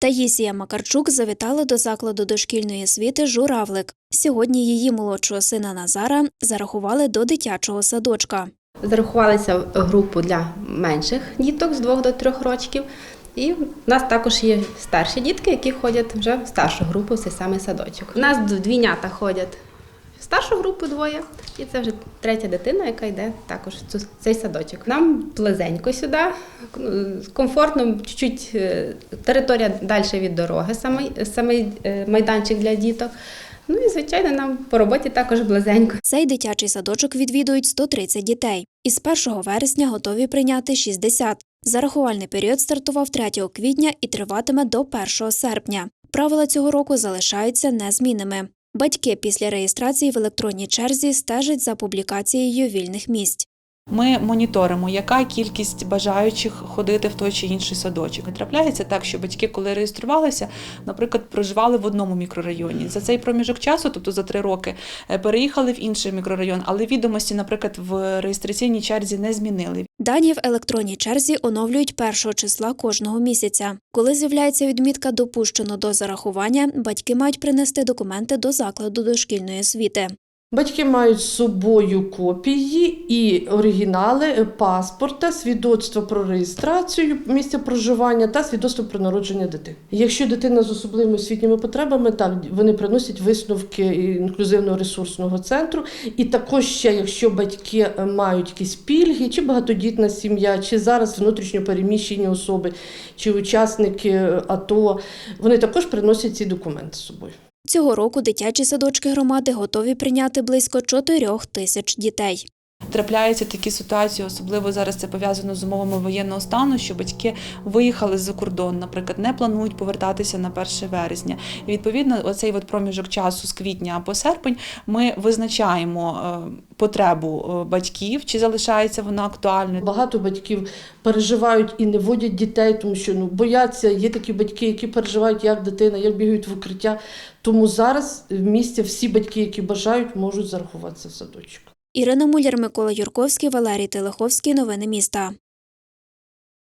Таїсія Макарчук завітала до закладу дошкільної освіти Журавлик. Сьогодні її молодшого сина Назара зарахували до дитячого садочка. Зарахувалися в групу для менших діток з 2 до 3 років. І в нас також є старші дітки, які ходять вже в старшу групу, в самий садочок. У нас двійнята ходять старшу групу двоє, і це вже третя дитина, яка йде також в цей садочок. Нам близенько сюди, ну, комфортно, чуть-чуть е, територія далі від дороги, самий, самий е, майданчик для діток. Ну і звичайно, нам по роботі також близенько. Цей дитячий садочок відвідують 130 дітей. Із 1 вересня готові прийняти 60. Зарахувальний період стартував 3 квітня і триватиме до 1 серпня. Правила цього року залишаються незмінними. Батьки після реєстрації в електронній черзі стежать за публікацією вільних місць. Ми моніторимо, яка кількість бажаючих ходити в той чи інший садочок. Трапляється так, що батьки, коли реєструвалися, наприклад, проживали в одному мікрорайоні. За цей проміжок часу, тобто за три роки, е, переїхали в інший мікрорайон, але відомості, наприклад, в реєстраційній черзі не змінили. Дані в електронній черзі оновлюють першого числа кожного місяця. Коли з'являється відмітка допущено до зарахування, батьки мають принести документи до закладу дошкільної освіти. Батьки мають з собою копії і оригінали е, паспорта, свідоцтво про реєстрацію місця проживання та свідоцтво про народження дитини. Якщо дитина з особливими освітніми потребами, так вони приносять висновки інклюзивного ресурсного центру. І також ще, якщо батьки е, мають якісь пільги, чи багатодітна сім'я, чи зараз внутрішньо переміщені особи, чи учасники е, АТО, вони також приносять ці документи з собою. Цього року дитячі садочки громади готові прийняти близько 4 тисяч дітей. Трапляються такі ситуації, особливо зараз це пов'язано з умовами воєнного стану, що батьки виїхали за кордон, наприклад, не планують повертатися на 1 вересня. І відповідно, оцей от проміжок часу з квітня по серпень ми визначаємо е, потребу е, батьків, чи залишається вона актуальною. Багато батьків переживають і не водять дітей, тому що ну бояться. Є такі батьки, які переживають, як дитина, як бігають в укриття. Тому зараз в місті всі батьки, які бажають, можуть зарахуватися в садочок. Ірина Муляр, Микола Юрковський, Валерій Телеховський. Новини міста.